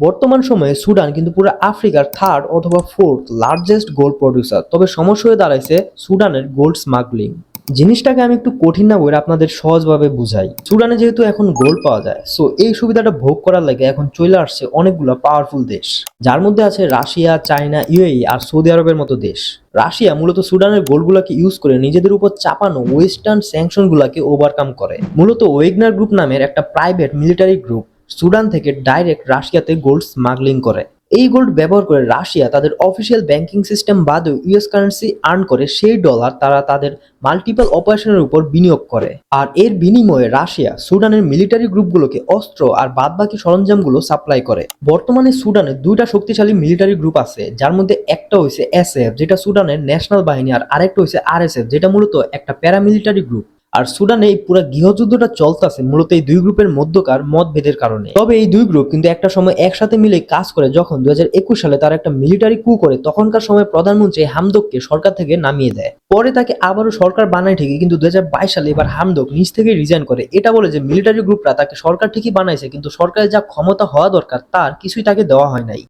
বর্তমান সময়ে সুডান কিন্তু পুরো আফ্রিকার থার্ড অথবা ফোর্থ লার্জেস্ট গোল্ড প্রডিউসার তবে সমস্যা হয়ে দাঁড়াইছে সুডানের গোল্ড স্মাগলিং জিনিসটাকে আমি একটু কঠিন না বলে আপনাদের সহজভাবে বুঝাই। সুডানে যেহেতু এখন গোল্ড পাওয়া যায় সো এই সুবিধাটা ভোগ করার লাগে এখন চলে আসছে অনেকগুলো পাওয়ারফুল দেশ। যার মধ্যে আছে রাশিয়া, চায়না, ইউএই আর সৌদি আরবের মতো দেশ। রাশিয়া মূলত সুডানের গোলগুলোকে ইউজ করে নিজেদের উপর চাপানো ওয়েস্টার্ন স্যাংশন গুলাকে ওভারকাম করে। মূলত ওয়েগনার গ্রুপ নামের একটা প্রাইভেট মিলিটারি গ্রুপ সুডান থেকে ডাইরেক্ট রাশিয়াতে গোল্ড স্মাগলিং করে। এই গোল্ড ব্যবহার করে রাশিয়া তাদের অফিসিয়াল ব্যাংকিং সিস্টেম বাদেও ইউএস কারেন্সি আর্ন করে সেই ডলার তারা তাদের মাল্টিপল অপারেশনের উপর বিনিয়োগ করে। আর এর বিনিময়ে রাশিয়া সুডানের মিলিটারি গ্রুপগুলোকে অস্ত্র আর বাদবাকি সরঞ্জামগুলো সাপ্লাই করে। বর্তমানে সুডানে দুইটা শক্তিশালী মিলিটারি গ্রুপ আছে, যার মধ্যে একটা হয়েছে এসএফ, যেটা সুডানের ন্যাশনাল বাহিনী, আর আরেকটা হয়েছে আরএসএফ, যেটা মূলত একটা প্যারামিলিটারি গ্রুপ। আর সুডানে এই পুরো গৃহযুদ্ধটা চলতেছে, মূলত এই দুই গ্রুপের মধ্যকার মতভেদের কারণে। তবে এই দুই গ্রুপ কিন্তু একটা সময় একসাথে মিলে কাজ করে, যখন দুই হাজার একুশ সালে তারা একটা মিলিটারি কু করে, তখনকার সময় প্রধানমন্ত্রী হামদককে সরকার থেকে নামিয়ে দেয়। পরে তাকে আবারও সরকার বানায় ঠিকই, কিন্তু দুই হাজার বাইশ সালে এবার হামদক নিজ থেকে রিজাইন করে। এটা বলে যে মিলিটারি গ্রুপরা তাকে সরকার ঠিকই বানাইছে, কিন্তু সরকারের যা ক্ষমতা হওয়া দরকার, তার কিছুই তাকে দেওয়া হয় নাই।